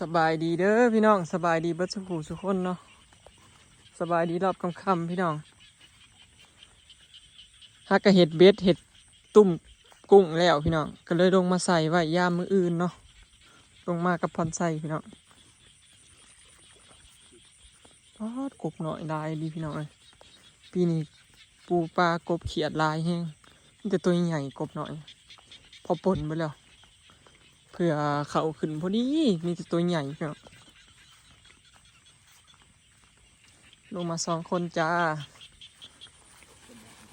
สบายดีเด้อพี่น้องสบายดีบัดสุขสุกคนเนาะสบายดีรอบคำคำพี่น้องฮักกะเห็ดเบ็ดเห็ดตุ่มกุ้งแล้วพี่น้องก็เลยลงมาใส่ไว้ยามมืออื่นเนาะลงมากับพรใส่พี่น้องปอดกบหน่อยลายดีพี่น้องเลยปีนี้ปูปลากบเขียดลายแห้งแต่ตัวใหญ่กบหน่อย พอปนไปแล้ว เพื่อเขาขึ้นพอดี มีแต่ตัวใหญ่เนาะลงมาสองคนจ้า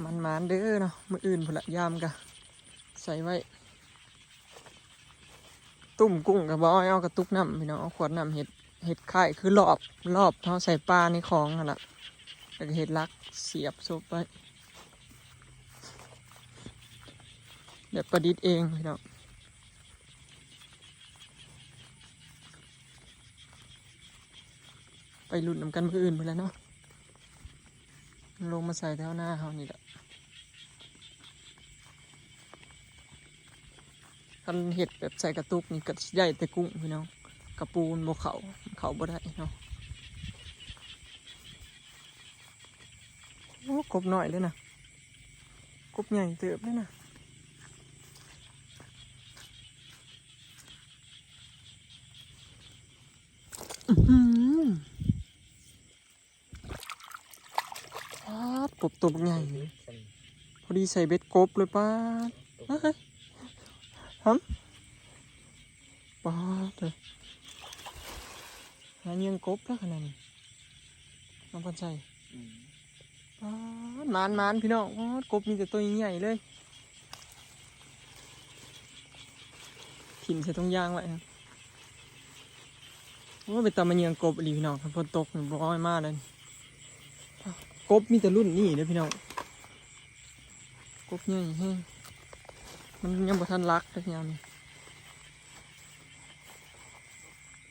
มันมานเด้อเนาะมืออื่นพละยามกะ ใส่ไว้ ตุ่มกุ้งกับบอยเอากระตุกน้ำพี่น้องเอาขวดน้ำเห็ดเห็ดไข่คือรอบรอบเท่าใส่ปลาในคลองนั่นแหละแล้วก็เห็ดลักเสียบซุปไว้เดี๋ยวประดิษฐ์เองพี่น้อง ไปหลุ้นนำกันมืออื่นไปแล้วเนาะลงมาใส่แถวหน้าเขานี่แหละคันเห็ดแบบใส่กระตุกนี่กระใหญ่แต่กุ้งพี่น้องกระปูนโบเขาเขาบ่ได้เนาะโอ้กบหน่อยเลยนะกบใหญ่เติบเลยนะอื้อหือ ป๊าด กบตัวบักใหญ่เลยพอดีใส่เบ็ดกบเลยป้าฮัมป้าเลยหาเงียงกบแล้วขนาดนี้น้องพันใจป้ามานมานพี่น้องกบมีแต่ตัวใหญ่เลยถิ่นใส่ตรงยางไว้ครับว่าไปตามมาเงียงกบอีหลีพี่น้องฝนตกนี่บ่อยมากเลย กบมีแต่รุ่นนี้เด้อพี่น้องกบใหญ่แฮงมันยังบ่ทันรักเลยยามนี้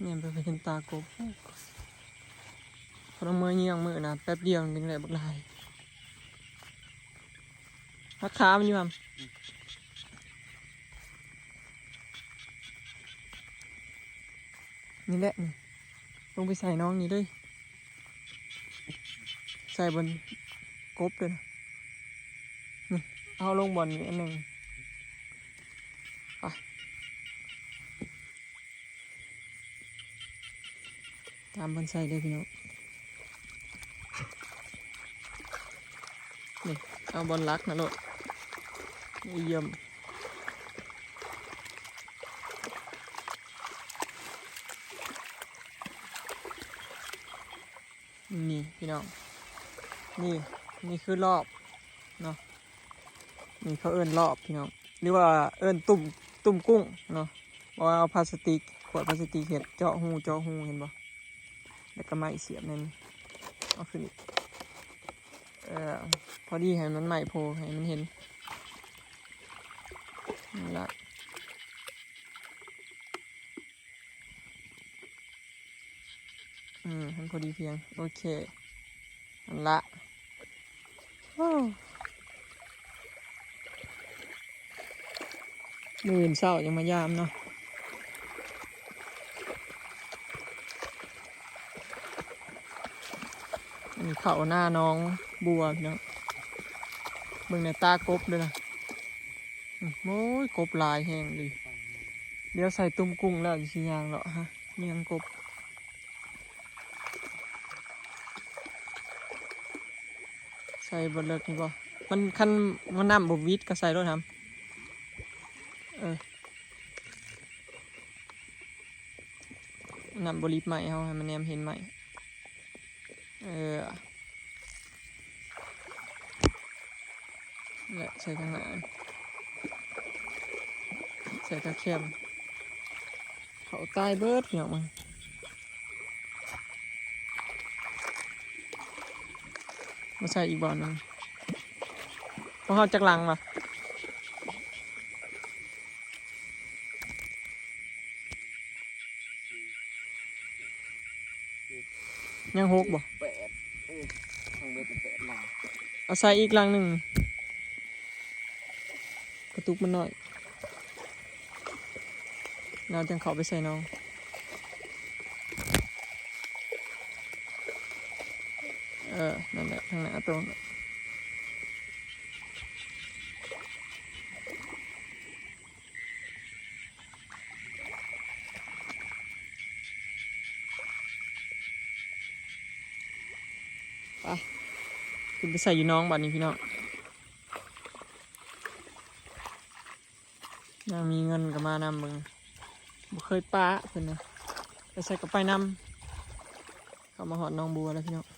เนี่ยไปเห็นตากบพอเราเมื่อเยี่ยงมือนะแป๊บเดียวนึงเลยบักลายราคามันอยู่มั้นี่แหละนี่ลงไปใส่น้องนี่เลย ส่บนกบเลยนะนี่เอาลงบนนี่อันหนึ่งไปตามบนใส่เลยพี่น้องนี่เอาบอลลักนะลูกเยี่ยมนี่พี่น้อง นี่นี่คือรอบเนาะนี่เขาเอิ้นรอบพี่น้องหรือว่าเอิ้นตุ่มตุ่มกุ้งเนาะบอกว่าเอาพลาสติกขวดพลาสติกเห็ดเจาะหูเจาะหูเห็นบ่แล้วก็ไม้เสียบนั่นเอาขึ้นอีกเออพอดีให้มันใหม่โผล่ให้มันเห็นนั่นละอืมมันพอดีเพียง โอเคนั่นละ มื่นเศร้ายังมายามเนาะเขาหน้าน้องบัวพี่น้องเบิ่งในตากบเลยนะโอ้ยกบหลายแห้งดี เดี๋ยวใส่ตุ้มกุ้งแล้วจะชิยางเหรอฮะเมียงกบ ใส่บนเลิกนี่บ่มันคันมันน้ำบวิดก็ใส่รถทำเออน้ำบริบใหม่เขาให้มันแนมเห็นใหม่เออและใส่ทางหน้าใส่ตะเข็มเขาตายเบิร์ดเหี่ยวมั นมาใส่อีกบ่อหนึงเพราะเขาจักลังมายังหกบ่แปดเออทางเบ็ดเป็นแปดหลังเอาใส่อีกลังหนึ่งกระตุกมันหน่อยเราจังเขาไปใส่น้อง ออนั่นแหละทางหน้าตรงนั้นไปขึ้นไปใส่อยู่น้องบัดนี้พี่น้องยังมีเงินก็มานำมึงบ่เคยป้าเพิ่นนะไปใส่กับไปนำเข้ามาหอดน้องบัวแล้วพี่น้อง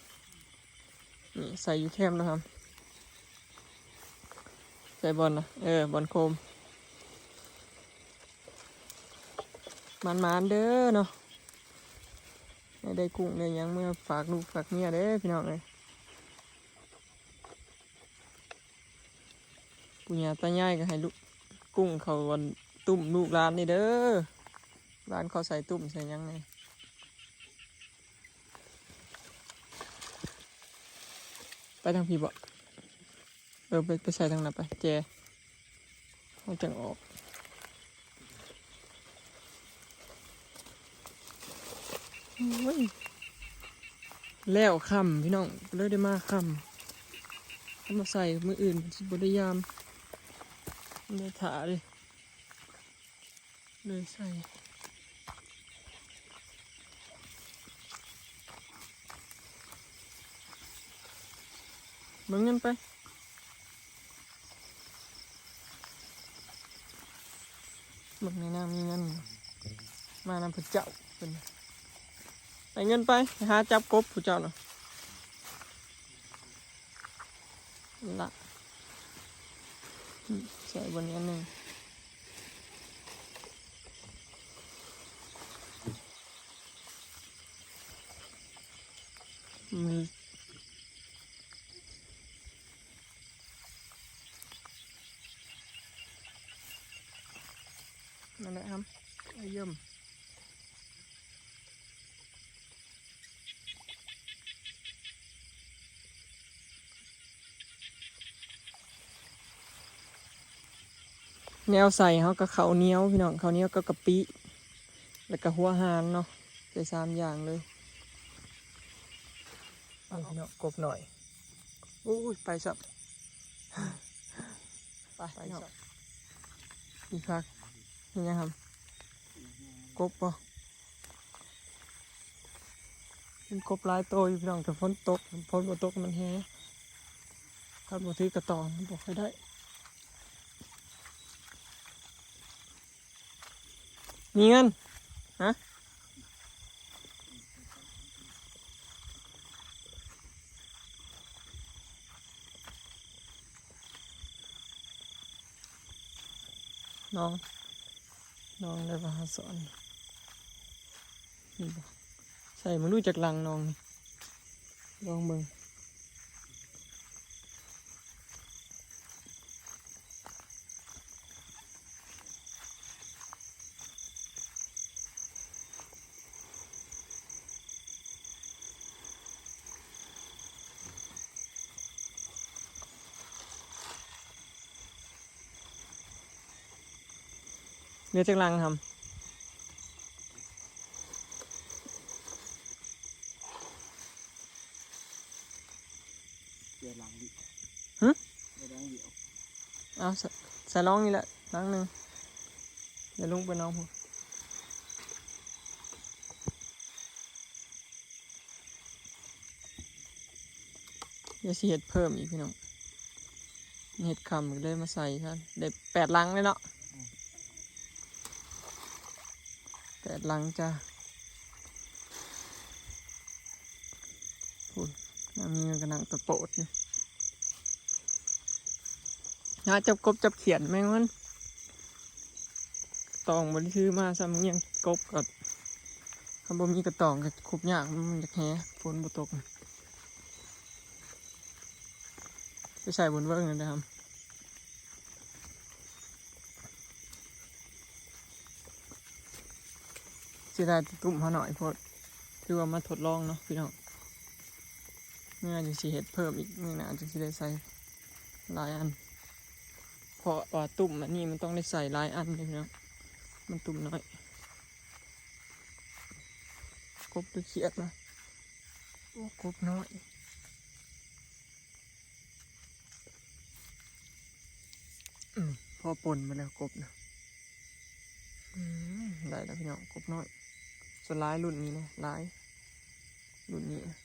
นี่ใส่อยู่แคมนะครับ ใส่บอลนะเออบอลโคมมันมานเด้อเนาะได้กุ้งได้ยังเมื่อฝากลูกฝากเมียเด้อพี่น้องเลยปุญญาตายายก็ให้ลูกกุ้งเขาวันตุ่มลูกร้านนี่เด้อร้านเขาใส่ตุ่มใส่ยังไง ไป ทางพี่บ่เออไปไปใส่ทางนั้นไปแจเขาจังออกโอ้ยแล้วคำพี่น้องเลยได้มาคำเอามาใส่มืออื่นสิบได้ยามเลยถาเลยเลยใส่ เบิ่งเงินไปเบิ่งในน้ำมีเงิน มานำผู้เจ้าเป็นไปเงินไปหาจับกบผู้เจ้าหน่อยละใส่บนนี้หนึ่งมีนั่นแหละครับเอาเยี่ยม แนวใส่เขาก็เขาวเหนี้ยวพี่น้องเขาวเหนี้ยวก็กะปิ แล้วก็หัวหานเนาะใส่สามอย่างเลยเอาพี่น้องกบหน่อยโอ้ยไปสับไปไปสับอีกครั้งนี่ยังครับกบปะเป็นกบหลายตัวอยู่พี่น้องแต่ฝนตกฝนบ่ตกมันแห้ถ้าบ่ถือกระตอนมันบอกให้ได้ มีเงินฮะน้อง น้องได้มาหาสอนนี่บ่ใส่มันรู้จากลังน้องนี่ลองมึง เรือจากลังทำเดี๋ยวหลังดิหึเดี๋ยวหลังเดี๋ยวเอาใส่ใส่ร้องนี่แหละล้างหนึ่งเดี๋ยวลุงไปน้องพูดเดี๋ยวสิเห็ดเพิ่มอีกพี่น้อง เห็ดคำก็เลยมาใส่ท่านได้แปดลังเลยเนาะ แปดลังจ้าพูดน้ำมีเงินกระนังตะโปดอยู่หาจับกบจับเขียนแม่งมันตองบริซื้อมาซ้ำยังกบกับคำบ่มีกระตองกับคุบยากมันจะแห้ฝนบ่ตกไปใส่บนเวิร์กนั่นนะครับ สียด้ตุ่มเขาหน่อยพอดคือว่ามาทดลองเนาะพี่น้องเมื่อจะสีเห็ดเพิ่มอีกเมื่อนะจะสีได้ใส่หลายอันเพราะว่าตุ่มอันนี้มันต้องได้ใส่หลายอันเลยนะมันตุ่มน้อยกบตัวเขียดนะโอ้กบน้อยพอปนมาแล้วกบนะได้แล้วพี่น้องกบน้อย ส่วนร้ายรุ่นนี้นะร้ายรุ่นนี้นะ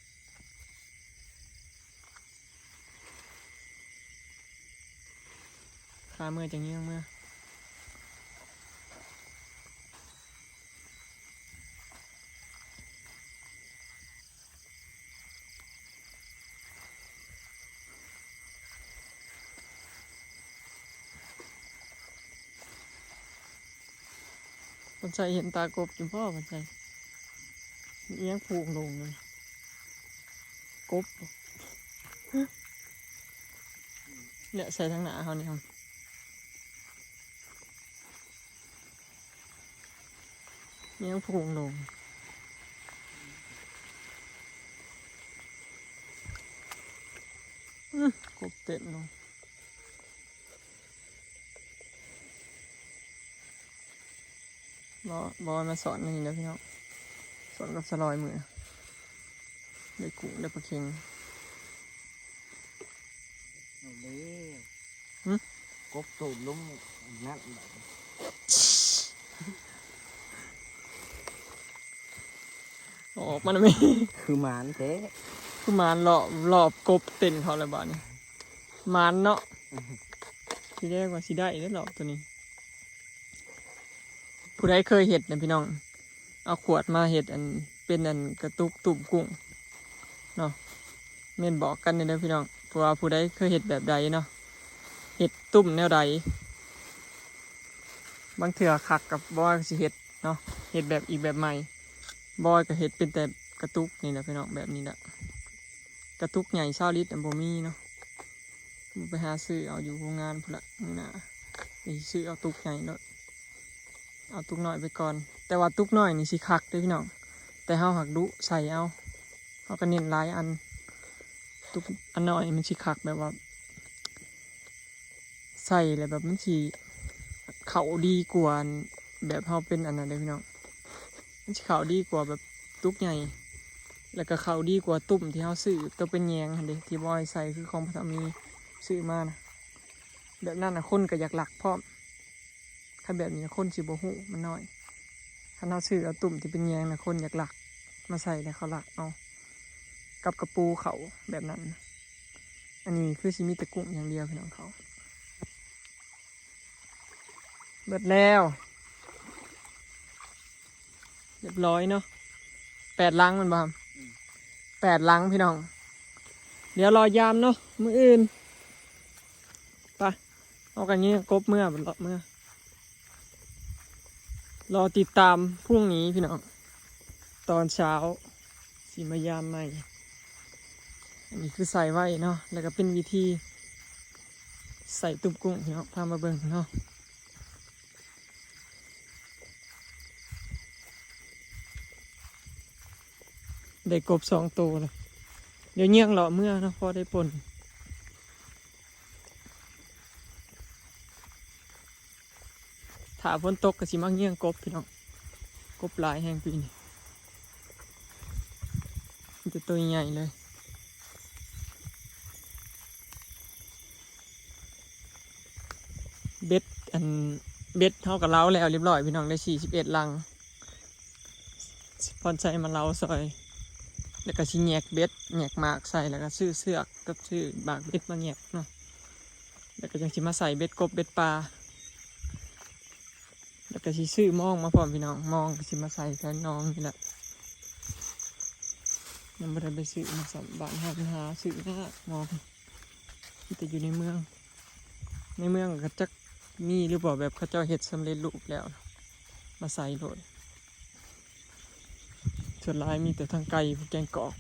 ขาเมื่อจังเงี้ยเมื่อคนใจเห็นตากบอยู่พ่อคนใจ เอียงผูกลงเลยกบเนี่ยใส่ทั้งหนาเขาเนี่ยครับเอียงผูกลงอื้อกบเต็มลงบอบอมาสอนนี่นะพี่น้อง สอนกับสลอยมือได้กุ้งได้ปลาเค็งเอาเลยหึกบตูดลุ่มนั่นแบบออกมันไม่คือหมานเจ๊คือมานหลอบหลอบกบเต็นเขาเลยบ้านี่มานเนาะที่ได้กว่าสิได้ได้หลอบตัวนี้ ผู้ใดเคยเห็ดนะพี่น้อง เอาขวดมาเห็ดอันเป็นอันกระตุกตุ่มกุ้งเนาะเม่นบอกกันเลยนะพี่น้องเพราะว่าผู้ใดเคยเห็ดแบบใดเนาะเห็ดตุ่มแนวใดบางเถื่อคักกับบอยสิเห็ดเนาะเห็ดแบบอีกแบบใหม่บอยก็เห็ดเป็นแต่กระตุกนี่แหละพี่น้องแบบนี้แหละกระตุกใหญ่เศร้าลิตรอันโบมีเนาะไปหาซื้อเอาอยู่โรงงานพละมื้อหนาไปซื้อเอาตุกใหญ่เนาะ เอาตุกหน้อยไปก่อน แต่ว่าตุกหน้อยนี่สิคักด้อพี่น้อง แต่เฮาหักดุใส่เอาเฮาก็เน้นหลายอัน ตุกอันหน้อยมันสิคักแบบว่า ใส่แล้วแบบมันสิเขาดีกว่าแบบเฮาเป็นอันนั้นเด้พี่น้อง มันสิเขาดีกว่าแบบตุกใหญ่ แล้วก็เขาดีกว่าตุ่มที่เขาซื้อตัวเป็นแยงหั่นเด้ที่บอยใส่คือของพระมีซื้อมานะแบบนั้นนะคนก็อยากหลักพร้อม ถ้าแบบนี้คนสิบหูมันน้อยถ้าเราซื้อเอาตุ่มที่เป็นแยงนะคนอยากหลัก มาใส่แล้วเขาหลักเอากับกระปูเขาแบบนั้น อันนี้คือสิมีแต่กุ้งอย่างเดียวพี่น้องเขาเบิดแล้วเรียบร้อยเนาะแปดลังมันบ่ครับแปดลังพี่น้อง เดี๋ยวรอยามเนาะมืออื่นไปเอากันงี้กบเมื่อบัดเมื่อ รอติดตามพรุ่งนี้พี่น้อง ตอนเช้าสีมายามใหม่ อันนี้คือใส่ไว้เนาะแล้วก็เป็นวิธี ใส่ตุ้มกุ้งพี่น้องพามาเบิ่งเนาะได้กบสองตัวเลยเดี๋ยวเงี้ยงหล่อเมื่อนะพอได้ปน ถ้าฝนตกก็สิมาเงี้ยงกบพี่น้องกบลายแห่งปีนี้จะตัวใหญ่เลยเบ็ดอันเบ็ดเท่ากับเล้าแล้วเรียบร้อยพี่น้องได้สี่สิบเอ็ดลังพอนใจมาเล้าซอย แล้วก็ชิแยกเบ็ดแยกหมากใส่แล้วก็ซื้อเสือกกับซื้อบากเบ็ดมาแยกเนาะแล้วก็จังสิมาใส่เบ็ดกบเบ็ดปลา แล้วก็สิซื้อมองมาพร้อมพี่น้องมองก็สิมาใส่แทนน้องนี่แหละยังไม่ได้ไปซื้อมาสัมบ้านหาปัญหาซื้อหน้ามองที่แต่อยู่ในเมือง ในเมืองก็จักมีหรือเปล่าแบบเขาเจ้าเห็ดสำเร็จรูปแล้ว มาใส่โหลดส่วนลายมีแต่ทางไกลพวกแกงกอก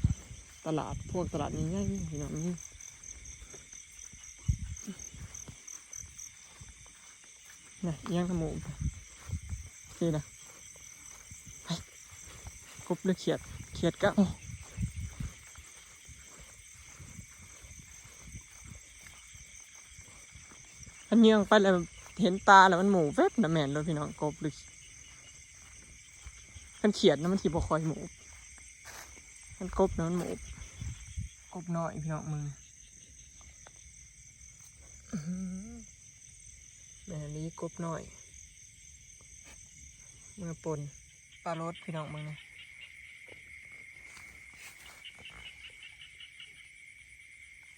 ตลาดพวกตลาดนี้ง่ายพี่น้องนี่นะย่างขมู นี่นะไปกบหรือเขียด เขียดก็เอาอันเนียงไปแล้วเห็นตาแล้วมันหมูแวบนะแม่นเลยพี่น้องกบหรือมันเขียดนะมันทีบ่คอยหมูมันกบนะมันหมูกบน้อยพี่น้องมืออื้อหือแม่ลีกบหน่อยเมือปนปลารสพี่น้องมึงนะ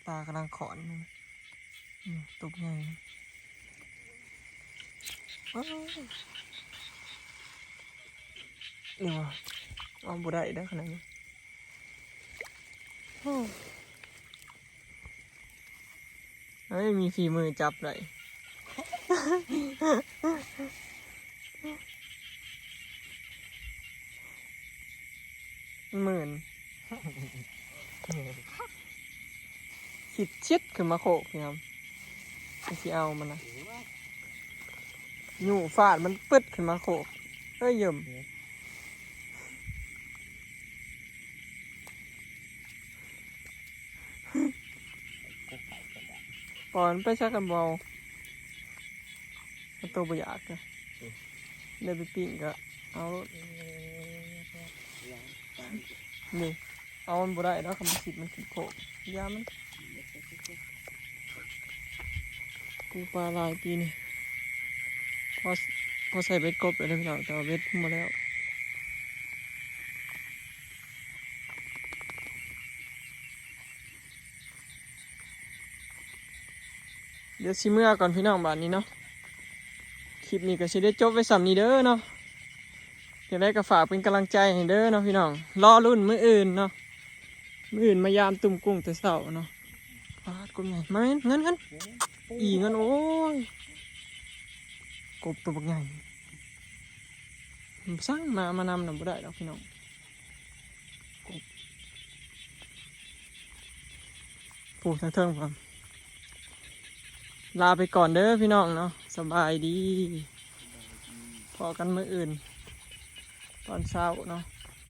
ปลากำลังขอนตุกใหญ่ว้าวนี่วะเอาบุได้ได้ขนาดนี้โอ้เฮ้ยมีฝีมือจับเลย หมื่นสิบชิดขึ้นมาโขกพี่ครับไม่เอามันนะหนูฟาดมันปึ๊ดขึ้นมาโขกเอ้ยย่มปอนไปชักกันเบาตัวบอยากเลยได้ไปปิ้งก็เอารถ นี่ เอามันบ่ได้แล้วคำสิบมันสิบโขกยามันกูปลาลายปีนี่พอพอใส่เบ็ดกบไปแล้วพี่น้องแต่ว่าเบ็ดมาแล้วเดี๋ยวสิเมื่อก่อนพี่น้องบานนี้เนาะ คลิปนี้ก็สิได้จบไว้สำนี้เด้อเนาะ อยากได้ก็ฝากเป็นกำลังใจให้เด้อเนาะพี่น้องรอรุ่นมืออื่นเนาะมืออื่นมายามตุ่มกุ้งแต่เช้าเนาะฟาดกุ้งใหญ่มาเงินเงินเงินอีเงินโอ้ยกบตัวบักใหญ่สร้างมามานำหนำบ่ได้ดอกพี่น้องกบผูกทางเทิงครับลาไปก่อนเด้อพี่น้องเนาะสบายดีพอกันมื้ออื่น ตอนเช้าเนาะ